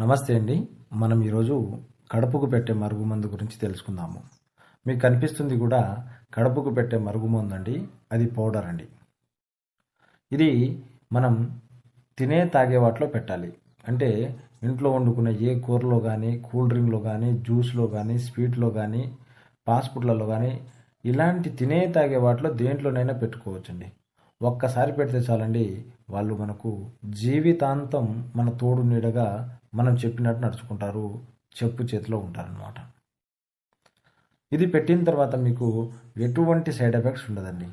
నమస్తే అండి. మనం ఈరోజు కడుపుకు పెట్టే మరుగుమందు గురించి తెలుసుకుందాము. మీకు కనిపిస్తుంది కూడా కడుపుకు పెట్టే మరుగుమందు అండి. అది పౌడర్ అండి. ఇది మనం తినే తాగే వాటిలో పెట్టాలి. అంటే ఇంట్లో వండుకునే ఏ కూరలో కానీ కూల్ డ్రింక్లో కానీ జ్యూస్లో కానీ స్వీట్లో కానీ ఫాస్ట్ ఫుడ్లలో కానీ ఇలాంటి తినే తాగే వాటిలో దేంట్లోనైనా పెట్టుకోవచ్చండి. ఒక్కసారి పెడితే చాలండి వాళ్ళు మనకు జీవితాంతం మన తోడు నీడగా మనం చెప్పినట్టు నడుచుకుంటారు చెప్పు చేతిలో ఉంటారనమాట ఇది పెట్టిన తర్వాత మీకు ఎటువంటి సైడ్ ఎఫెక్ట్స్ ఉండదండి.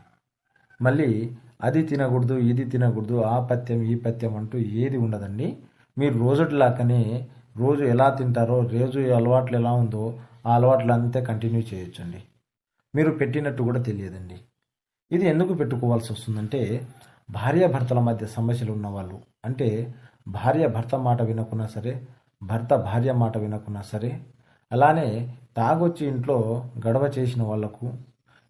మళ్ళీ అది తినకూడదు ఇది తినకూడదు ఆ పథ్యం ఈ పథ్యం అంటూ ఏది ఉండదండి. మీరు రోజులాగానే రోజు ఎలా తింటారో రోజు అలవాట్లు ఎలా ఉందో ఆ అలవాట్లు అంతే కంటిన్యూ చేయొచ్చండి. మీరు పెట్టినట్టు కూడా తెలియదండి. ఇది ఎందుకు పెట్టుకోవాల్సి వస్తుందంటే భార్యాభర్తల మధ్య సమస్యలు ఉన్నవాళ్ళు. అంటే భార్య భర్త మాట వినకున్నా సరే భర్త భార్య మాట వినకున్నా సరే అలానే తాగొచ్చి ఇంట్లో గడవ చేసిన వాళ్ళకు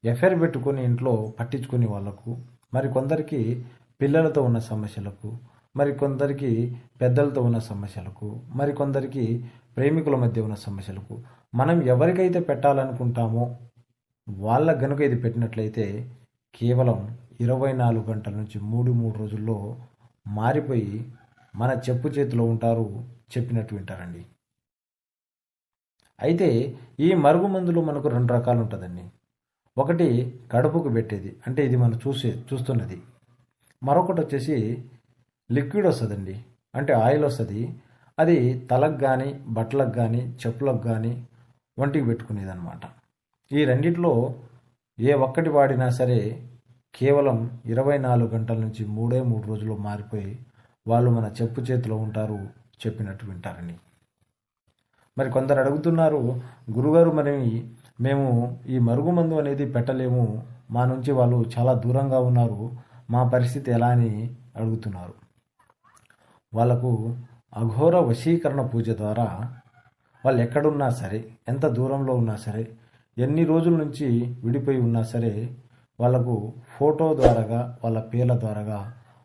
ఎఫ్ఐఆర్ పెట్టుకొని ఇంట్లో పట్టించుకునే వాళ్ళకు మరి కొందరికి పిల్లలతో ఉన్న సమస్యలకు మరి కొందరికి పెద్దలతో ఉన్న సమస్యలకు మరి కొందరికి ప్రేమికుల మధ్య ఉన్న సమస్యలకు మనం ఎవరికైతే పెట్టాలనుకుంటామో వాళ్ళ గనుక ఇది పెట్టినట్లయితే కేవలం ఇరవై నాలుగు గంటల నుంచి మూడు మూడు రోజుల్లో మారిపోయి మన చెప్పు చేతిలో ఉంటారు చెప్పినట్టు వింటారండి. అయితే ఈ మరుగు మందులు మనకు రెండు రకాలు ఉంటుందండి. ఒకటి కడుపుకు పెట్టేది అంటే ఇది మనం చూసే చూస్తున్నది. మరొకటి వచ్చేసి లిక్విడ్ వస్తుందండి అంటే ఆయిల్ వస్తుంది. అది తలకు కానీ బట్టలకు కానీ చెప్పులకు కానీ వంటికి పెట్టుకునేది అనమాట ఈ రెండిట్లో ఏ ఒక్కటి వాడినా సరే కేవలం ఇరవై నాలుగు గంటల నుంచి మూడే మూడు రోజులు మారిపోయి వాళ్ళు మన చెప్పు చేతిలో ఉంటారు చెప్పినట్టు వింటారని. మరి కొందరు అడుగుతున్నారు గురుగారు మరి మేము ఈ మరుగుమందు అనేది పెట్టలేము. మా నుంచి వాళ్ళు చాలా దూరంగా ఉన్నారు. మా పరిస్థితి ఎలా అని అడుగుతున్నారు. వాళ్ళకు అఘోర వశీకరణ పూజ ద్వారా వాళ్ళు ఎక్కడున్నా సరే ఎంత దూరంలో ఉన్నా సరే ఎన్ని రోజుల నుంచి విడిపోయి ఉన్నా సరే వాళ్ళకు ఫోటో ద్వారాగా వాళ్ళ పేర్ల ద్వారాగా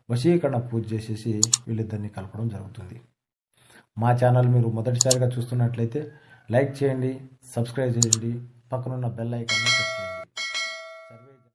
వశీకరణ పూజ చేసేసి వీళ్ళిద్దరిని కలపడం జరుగుతుంది. మా ఛానల్ మీరు మొదటిసారిగా చూస్తున్నట్లయితే లైక్ చేయండి సబ్స్క్రైబ్ చేయండి పక్కనున్న బెల్ ఐకాన్ని